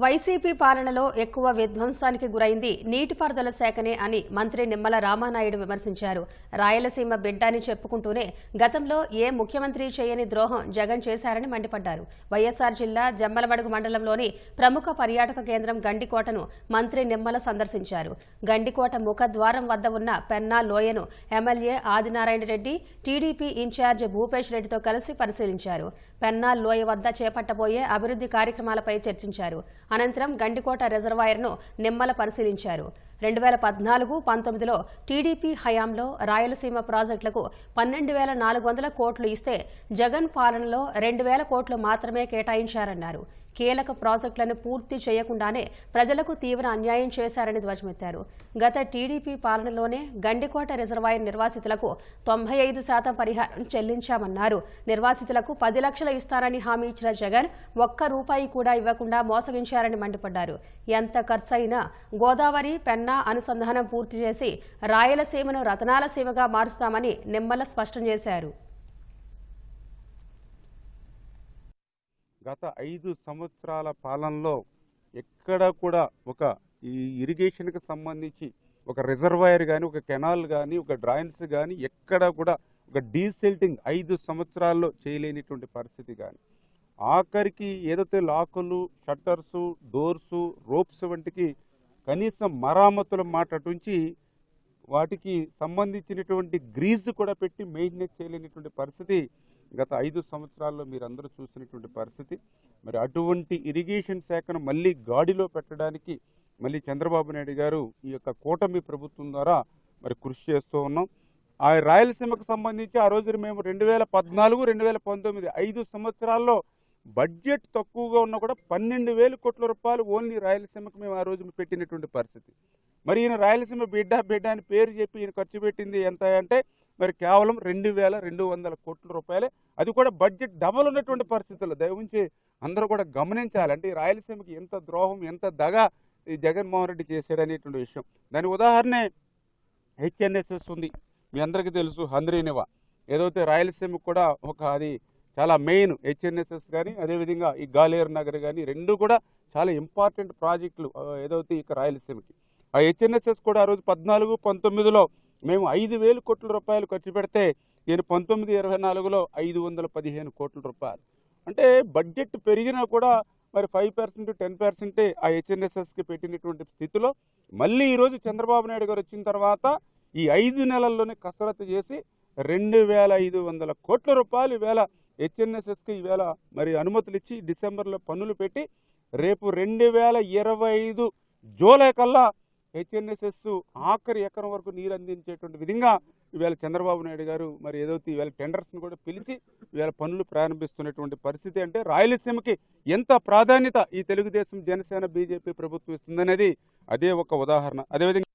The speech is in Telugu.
వైసీపీ పాలనలో ఎక్కువ విధ్వంసానికి గురైంది నీటిపారుదల శాఖనే అని మంత్రి నిమ్మల రామానాయుడు విమర్శించారు. రాయలసీమ బిడ్డ అని చెప్పుకుంటూనే గతంలో ఏ ముఖ్యమంత్రి చేయని ద్రోహం జగన్ చేశారని మండిపడ్డారు. వైఎస్సార్ జిల్లా జమ్మలమడుగు మండలంలోని ప్రముఖ పర్యాటక కేంద్రం గండికోటను మంత్రి నిమ్మల సందర్శించారు. గండికోట ముఖద్వారం వద్ద ఉన్న Penna లోయను MLA Adinarayana Reddy TDP incharge Bhupesh రెడ్డితో కలిసి పరిశీలించారు. పెన్నా లోయ వద్ద చేపట్టబోయే అభివృద్ధి కార్యక్రమాలపై చర్చించారు. అనంతరం గండికోట రిజర్వాయర్ను నిమ్మల పరిశీలించారు. రెండు వేల పద్నాలుగు పంతొమ్మిదిలో టీడీపీ హయాంలో రాయలసీమ ప్రాజెక్టులకు పన్నెండు వేల నాలుగు వందల కోట్లు ఇస్తే జగన్ పాలనలో రెండు వేల కోట్లు మాత్రమే కేటాయించారన్నారు. కీలక ప్రాజెక్టులను పూర్తి చేయకుండానే ప్రజలకు తీవ్ర అన్యాయం చేశారని ధ్వజమెత్తారు. గత టీడీపీ పాలనలోనే గండికోట రిజర్వాయర్ నిర్వాసితులకు తొంభై ఐదు శాతం పరిహారం చెల్లించామన్నారు. నిర్వాసితులకు పది లక్షలు ఇస్తారని హామీ ఇచ్చిన జగన్ ఒక్క రూపాయి కూడా ఇవ్వకుండా మోసగించారని మండిపడ్డారు. ఎంత ఖర్చైనా గోదావరి పెన్నా అనుసంధానం పూర్తి చేసి రాయలసీమను రతనాల సీమగా మారుస్తామని నిమ్మల స్పష్టం చేశారు. గత ఐదు సంవత్సరాల పాలనలో ఎక్కడ కూడా ఒక ఈ ఇరిగేషన్కి సంబంధించి ఒక రిజర్వాయర్ కానీ ఒక కెనాల్ కానీ ఒక డ్రాయిన్స్ కానీ ఎక్కడ కూడా ఒక డీసెల్టింగ్ ఐదు సంవత్సరాల్లో చేయలేనిటువంటి పరిస్థితి కానీ ఆఖరికి ఏదైతే లాకులు షట్టర్సు డోర్సు రోప్స్ వంటికి కనీసం మరామతుల మాట అటుంచి వాటికి సంబంధించినటువంటి గ్రీజ్ కూడా పెట్టి మెయింటెనెన్స్ చేయలేనటువంటి పరిస్థితి గత ఐదు సంవత్సరాల్లో మీరు అందరూ చూసినటువంటి పరిస్థితి. మరి అటువంటి ఇరిగేషన్ శాఖను మళ్ళీ గాడిలో పెట్టడానికి మళ్ళీ చంద్రబాబు నాయుడు గారు ఈ యొక్క కూటమి ప్రభుత్వం ద్వారా మరి కృషి చేస్తూ ఉన్నాం. ఆ రాయలసీమకు సంబంధించి ఆ రోజు మేము రెండు వేల పద్నాలుగు రెండు వేల పంతొమ్మిది ఐదు సంవత్సరాల్లో బడ్జెట్ తక్కువగా ఉన్నా కూడా పన్నెండు వేల కోట్ల రూపాయలు ఓన్లీ రాయలసీమకు మేము ఆ రోజు పెట్టినటువంటి పరిస్థితి. మరి ఈయన రాయలసీమ బిడ్డ బిడ్డ అని పేరు చెప్పి ఈయన ఖర్చు పెట్టింది ఎంత అంటే మరి కేవలం రెండు వేల రెండు వందల కోట్ల రూపాయలే. అది కూడా బడ్జెట్ డబల్ ఉన్నటువంటి పరిస్థితుల్లో. దయవుంచి అందరూ కూడా గమనించాలంటే ఈ రాయలసీమకి ఎంత ద్రోహం ఎంత దగ ఈ జగన్మోహన్ రెడ్డి చేశాడు అనేటువంటి విషయం. దాని ఉదాహరణే హెచ్ఎన్ఎస్ఎస్ ఉంది. మీ అందరికీ తెలుసు హంద్రీనివా. ఏదైతే రాయలసీమకు కూడా ఒక అది చాలా మెయిన్ హెచ్ఎన్ఎస్ఎస్ కానీ అదేవిధంగా ఈ గాలేరు నగర్ కానీ రెండు కూడా చాలా ఇంపార్టెంట్ ప్రాజెక్టులు ఏదైతే ఇక రాయలసీమకి. ఆ హెచ్ఎన్ఎస్ఎస్ కూడా ఆ రోజు పద్నాలుగు పంతొమ్మిదిలో మేము ఐదు వేలు కోట్ల రూపాయలు ఖర్చు పెడితే నేను పంతొమ్మిది ఇరవై నాలుగులో ఐదు వందల పదిహేను కోట్ల రూపాయలు. అంటే బడ్జెట్ పెరిగినా కూడా మరి ఫైవ్ పర్సెంట్ టెన్ పర్సెంటే ఆ హెచ్ఎన్ఎస్ఎస్కి పెట్టినటువంటి స్థితిలో మళ్ళీ ఈరోజు చంద్రబాబు నాయుడు గారు వచ్చిన తర్వాత ఈ ఐదు నెలల్లోనే కసరత్తు చేసి రెండు వేల ఐదు వందల కోట్ల రూపాయలు వేల హెచ్ఎన్ఎస్ఎస్కి ఈవేళ మరి అనుమతులు ఇచ్చి డిసెంబర్లో పన్నులు పెట్టి రేపు రెండు వేల ఇరవై ఐదు జూలై కల్లా హెచ్ఎన్ఎస్ఎస్ ఆఖరి ఎకరం వరకు నీరు అందించేటువంటి విధంగా ఈవేళ చంద్రబాబు నాయుడు గారు మరి ఏదైతే ఈవేళ టెండర్స్ని కూడా పిలిచి ఈవేళ పనులు ప్రారంభిస్తున్నటువంటి పరిస్థితి అంటే రాయలసీమకి ఎంత ప్రాధాన్యత ఈ తెలుగుదేశం జనసేన బీజేపీ ప్రభుత్వం ఇస్తుందనేది అదే ఒక ఉదాహరణ. అదేవిధంగా